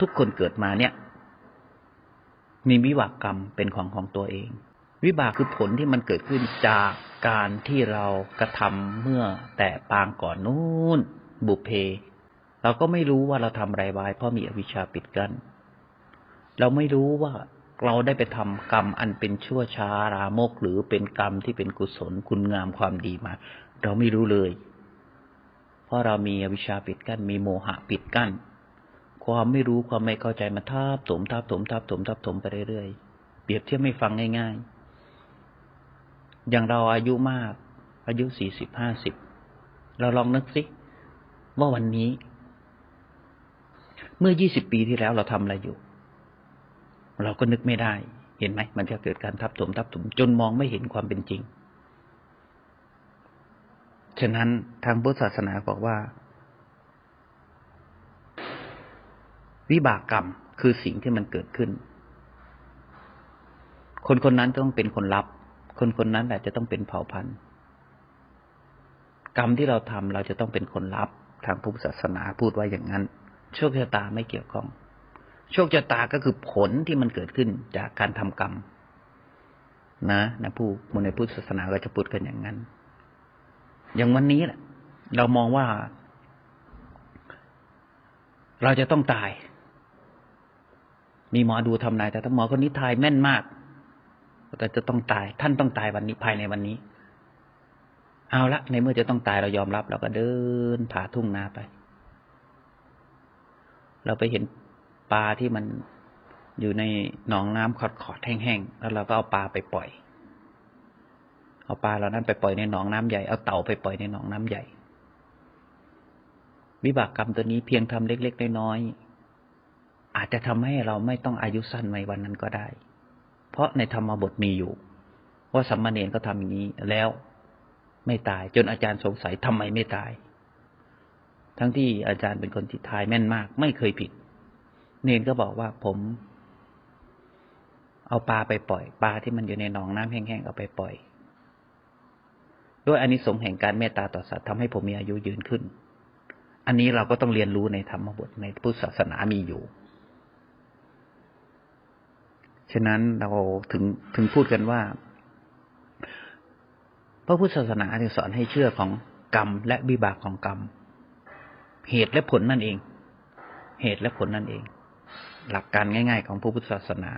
ทุกคนเกิดมาเนี่ย มีวิบากกรรมเป็นของของตัวเอง วิบากคือผลที่มันเกิดขึ้นจากการที่เรากระทำเมื่อแต่ปางก่อนนู้นบุเพ เราก็ไม่รู้ว่าเราทำอะไรไว้เพราะมีอวิชชาปิดกัน้นเราไม่รู้ว่าเราได้ไปทำกรรมอันเป็นชั่วช้ารามกหรือเป็นกรรมที่เป็นกุศลคุณงามความดีมา เราไม่รู้เลย เพราะเรามีอวิชชาปิดกัน้นมีโมหะปิดกัน้น ความไม่รู้ความไม่เข้าใจมาทับถมทับถมทับถมทับถมไปเรื่อยๆ เปรียบเทียบไม่ฟังง่าย ๆ อย่างเราอายุมาก อายุสี่สิบห้าสิบเราลองนึกสิว่าวันนี้ เมื่อยี่สิบปีที่แล้วเราทำอะไรอยู่ เราก็นึกไม่ได้ เห็นไหมมันจะเกิดการทับถมทับถมจนมองไม่เห็นความเป็นจริง ฉะนั้นทางพุทธศาสนาบอกว่า วิบากกรรมคือสิ่งที่มันเกิดขึ้น คนคนนั้นต้องเป็นคนรับ คนคนนั้นแหละจะต้องเป็นเผ่าพันธุ์ กรรมที่เราทำเราจะต้องเป็นคนรับทางพุทธศาสนาพูดไว้อย่างนั้น โชคชะตาไม่เกี่ยวข้อง โชคชะตาก็คือผลที่มันเกิดขึ้นจากการทำกรรม นะนะผู้มนในพุทธศาสนาก็จะพูดกันอย่างนั้น อย่างวันนี้แหละเรามองว่า เราจะต้องตาย มีหมอดูทำนาย แต่ถ้าหมอคนนี้ทายแม่นมากแต่จะต้องตาย ท่านต้องตายวันนี้ภายในวันนี้ เอาละในเมื่อจะต้องตายเรายอมรับ เราก็เดินผ่าทุ่งนาไป เราไปเห็นปลาที่มันอยู่ในหนองน้ำขอดขอดๆแห้งๆแล้วเราก็เอาปลาไปปล่อย เอาปลาเหล่านั้นไปปล่อยในหนองน้ำใหญ่เอาเต่าไปปล่อยในหนองน้ำใหญ่ วิบากกรรมตัวนี้เพียงทำเล็ก ๆ น้อยๆ อาจจะทำให้เราไม่ต้องอายุสั้นในวันนั้นก็ได้ เพราะในธรรมบทมีอยู่ ว่าสัมมาเนรก็ทำอย่างนี้แล้วไม่ตายจนอาจารย์สงสัยทำไมไม่ตาย ทั้งที่อาจารย์เป็นคนที่ทายแม่นมาก ไม่เคยผิด เนรก็บอกว่าผม เอาปลาไปปล่อยปลาที่มันอยู่ในหนองน้ำแห้งๆเอาไปปล่อย ด้วยอานิสงส์แห่งการเมตตาต่อสัตว์ทำให้ผมมีอายุยืนขึ้น อันนี้เราก็ต้องเรียนรู้ในธรรมบทในพุทธศาสนามีอยู่ ฉะนั้นเราถึงถึงพูดกันว่า พระพุทธศาสนาจึงสอนให้เชื่อของกรรมและวิบากของกรรม เหตุและผลนั่นเอง เหตุและผลนั่นเอง หลักการง่าย ๆ ของพระพุทธศาสนา